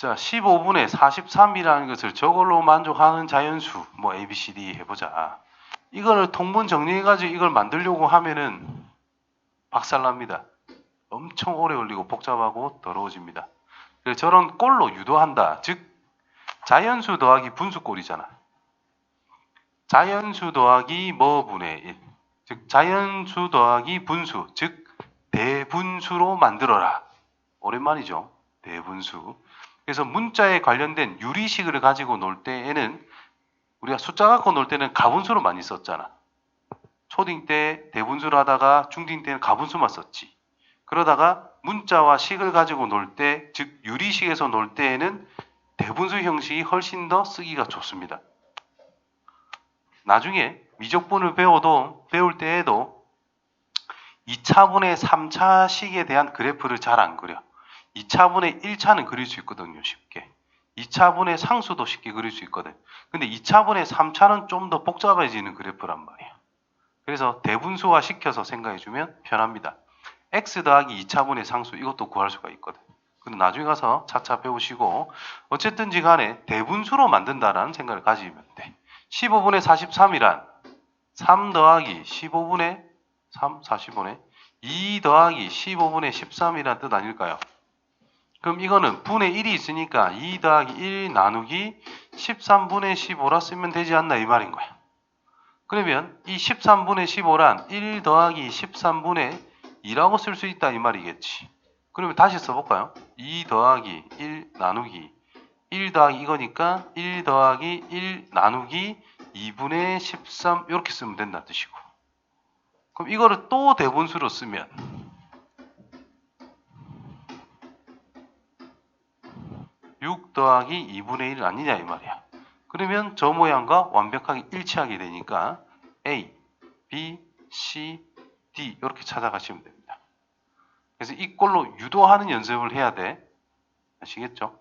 자, 15분의 43이라는 것을 저걸로 만족하는 자연수, 뭐 A, B, C, D 해보자. 이거를 통분 정리해가지고 이걸 만들려고 하면은 박살납니다. 엄청 오래 걸리고 복잡하고 더러워집니다. 그래서 저런 꼴로 유도한다. 즉, 자연수 더하기 분수 꼴이잖아. 자연수 더하기 뭐 분의 1. 즉, 자연수 더하기 분수. 즉, 대분수로 만들어라. 오랜만이죠. 대분수. 그래서 문자에 관련된 유리식을 가지고 놀 때에는 우리가 숫자 갖고 놀 때는 가분수로 많이 썼잖아. 초딩 때 대분수를 하다가 중딩 때는 가분수만 썼지. 그러다가 문자와 식을 가지고 놀 때, 즉 유리식에서 놀 때에는 대분수 형식이 훨씬 더 쓰기가 좋습니다. 나중에 미적분을 배워도 배울 때에도 2차분의 3차식에 대한 그래프를 잘 안 그려. 2차분의 1차는 그릴 수 있거든요, 쉽게. 2차분의 상수도 쉽게 그릴 수 있거든. 근데 2차분의 3차는 좀 더 복잡해지는 그래프란 말이에요. 그래서 대분수화 시켜서 생각해 주면 편합니다. x 더하기 2차분의 상수 이것도 구할 수가 있거든. 근데 나중에 가서 차차 배우시고 어쨌든지 간에 대분수로 만든다라는 생각을 가지면 돼. 15분의 43이란 3 더하기 15분의 3, 40분의 2 더하기 15분의 13이란 뜻 아닐까요? 그럼 이거는 분의 1이 있으니까 2 더하기 1 나누기 13분의 15라 쓰면 되지 않나 이 말인 거야. 그러면 이 13분의 15란 1 더하기 13분의 2라고 쓸 수 있다 이 말이겠지. 그러면 다시 써볼까요? 2 더하기 1 나누기 1 더하기 이거니까 1 더하기 1 나누기 2분의 13 이렇게 쓰면 된다는 뜻이고. 그럼 이거를 또 대분수로 쓰면 6 더하기 2분의 1 아니냐 이 말이야. 그러면 저 모양과 완벽하게 일치하게 되니까 A, B, C, D 이렇게 찾아가시면 됩니다. 그래서 이 꼴로 유도하는 연습을 해야 돼. 아시겠죠?